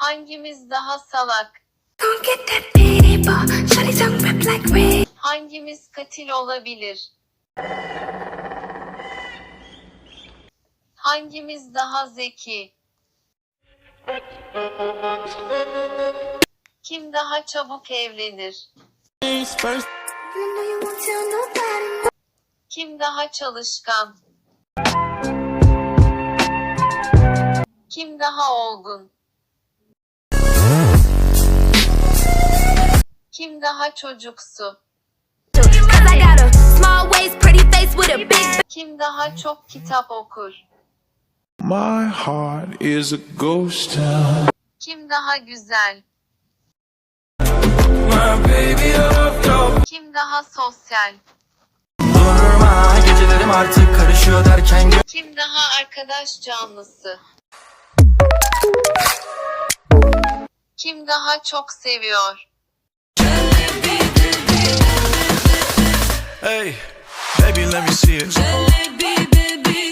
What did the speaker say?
Hangimiz daha salak? Hangimiz katil olabilir? Hangimiz daha zeki? Kim daha çabuk evlenir? Kim daha çalışkan? Kim daha olgun? Kim daha çocuksu? Kim daha çok kitap okur? My heart is a ghost town. Kim daha güzel? Kim daha sosyal? Durma gecelerim artık karışıyor derken Kim daha arkadaş canlısı? Kim daha çok seviyor? Hey baby let me see it